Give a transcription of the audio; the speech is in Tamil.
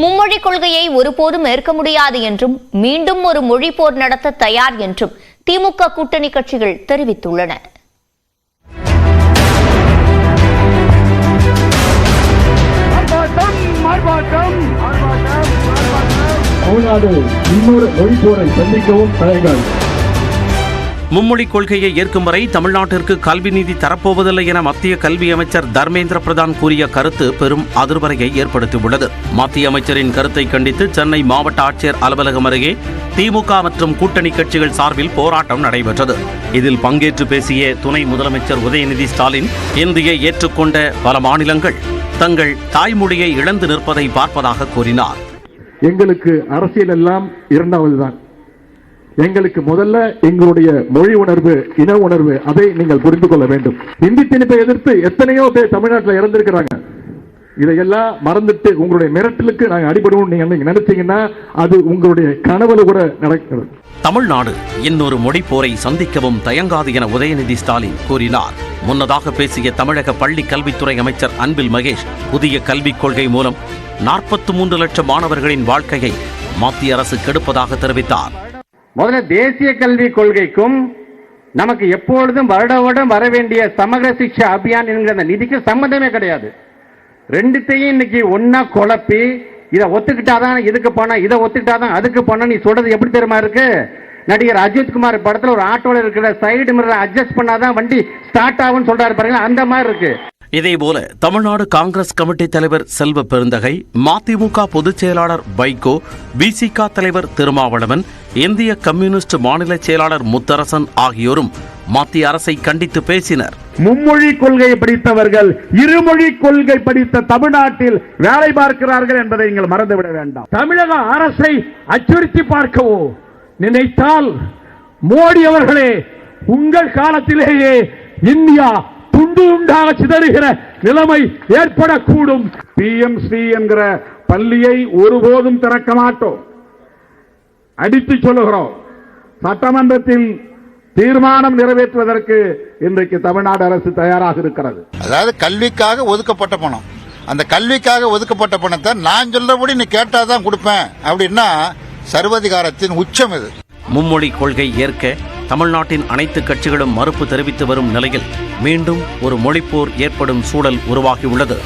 மும்மொழி கொள்கையை ஒருபோதும் ஏற்க முடியாது என்றும் மீண்டும் ஒரு மொழி போர் நடத்த தயார் என்றும் திமுக கூட்டணி கட்சிகள் தெரிவித்துள்ளன. தமிழ்நாடு இன்னொரு மொழி போரை சந்திக்கவும் தயங்காது மும்மொழி கொள்கையை ஏற்கும் வரை தமிழ்நாட்டிற்கு கல்வி நிதி தரப்போவதில்லை என மத்திய கல்வி அமைச்சர் தர்மேந்திர பிரதான் கூறிய கருத்து பெரும் அதிர்வலையை ஏற்படுத்தியுள்ளது. மத்திய அமைச்சரின் கருத்தை கண்டித்து சென்னை மாவட்ட ஆட்சியர் அலுவலகம் அருகே திமுக மற்றும் கூட்டணி கட்சிகள் சார்பில் போராட்டம் நடைபெற்றது. இதில் பங்கேற்று பேசிய துணை முதலமைச்சர் உதயநிதி ஸ்டாலின் இந்தியை ஏற்றுக்கொண்ட பல மாநிலங்கள் தங்கள் தாய்மொழியை இழந்து நிற்பதை பார்ப்பதாக கூறினார். எங்களுக்கு அரசியல் எல்லாம் இரண்டாவதுதான். எங்களுக்கு முதல்ல எங்களுடைய மொழி உணர்வு இன உணர்வு அதை நீங்கள் புரிந்து கொள்ள வேண்டும். இந்தி திணிப்பை எதிர்த்து எத்தனையோ பேர் தமிழ்நாட்டில் இறந்திருக்கிறாங்க. இதையெல்லாம் மறந்துட்டு உங்களுடைய மிரட்டலுக்கு நாங்கள் அடிபடுவோம் நீங்க நினைச்சீங்கன்னா அது உங்களுடைய கனவுல கூட நடக்கிறது. தமிழ்நாடு இன்னொரு மொழி போரை சந்திக்கவும் தயங்காது என உதயநிதி ஸ்டாலின் கூறினார். முன்னதாக பேசிய தமிழக பள்ளி கல்வித்துறை அமைச்சர் அன்பில் மகேஷ் புதிய கல்விக் கொள்கை மூலம் நாற்பத்தி மூன்று லட்சம் மாணவர்களின் வாழ்க்கையை மத்திய அரசு கெடுப்பதாக தெரிவித்தார். முதல்ல தேசிய கல்விக் கொள்கைக்கும் நமக்கு எப்பொழுதும் வருட வருடம் வர வேண்டிய சமகர சிக்ஷா அபியான் என்கிற அந்த நிதிக்கு சம்பந்தமே கிடையாது. ரெண்டுத்தையும் இன்னைக்கு ஒன்னா குழப்பி இதை ஒத்துக்கிட்டாதான் இதுக்கு பணம் இதை ஒத்துக்கிட்டாதான் அதுக்கு போனேன் நீ சொல்றது எப்படி தெரியுமா இருக்கு? நடிகர் அஜித் குமார் படத்துல ஒரு ஆட்டோல இருக்கிற சைடு மிரர் அட்ஜஸ்ட் பண்ணாதான் வண்டி ஸ்டார்ட் ஆகும்னு சொல்றாரு பாருங்க அந்த மாதிரி இருக்கு. இதேபோல தமிழ்நாடு காங்கிரஸ் கமிட்டி தலைவர் செல்வ பெருந்தகை மதிமுக பொதுச் செயலாளர் வைகோ பிசிக தலைவர் திருமாவளவன் இந்திய கம்யூனிஸ்ட் மாநில செயலாளர் முத்தரசன் ஆகியோரும் மத்திய அரசை கண்டித்து பேசினர். மும்மொழி கொள்கை படித்தவர்கள் இருமொழி கொள்கை படித்த தமிழ்நாட்டில் வேலை பார்க்கிறார்கள் என்பதை நீங்கள் மறந்துவிட வேண்டாம். தமிழக அரசை அச்சுறுத்தி பார்க்கவோ நினைத்தால் மோடி அவர்களே உங்கள் காலத்திலேயே இந்தியா துண்டு துண்டாக சிதறுகிற நிலைமை ஏற்படக்கூடும். பி எம் ஸ்ரீ என்கிற பள்ளியை ஒருபோதும் திறக்க மாட்டோம். அடித்து சொல்லுகிறோம். சட்டமன்றத்தில் தீர்மானம் நிறைவேற்றுவதற்கு இன்றைக்கு தமிழ்நாடு அரசு தயாராக இருக்கிறது. அதாவது கல்விக்காக ஒதுக்கப்பட்ட பணம். அந்த கல்விக்காக ஒதுக்கப்பட்ட பணத்தை நான் சொல்றபடி நீ கேட்டாதான் கொடுப்பேன். அப்படின்னா சர்வதிகாரத்தின் உச்சம் இது. மும்மொழி கொள்கை ஏற்க தமிழ்நாட்டின் அனைத்து கட்சிகளும் மறுப்பு தெரிவித்து வரும் நிலையில் மீண்டும் ஒரு மொழிப்போர் ஏற்படும் சூழல் உருவாகியுள்ளது.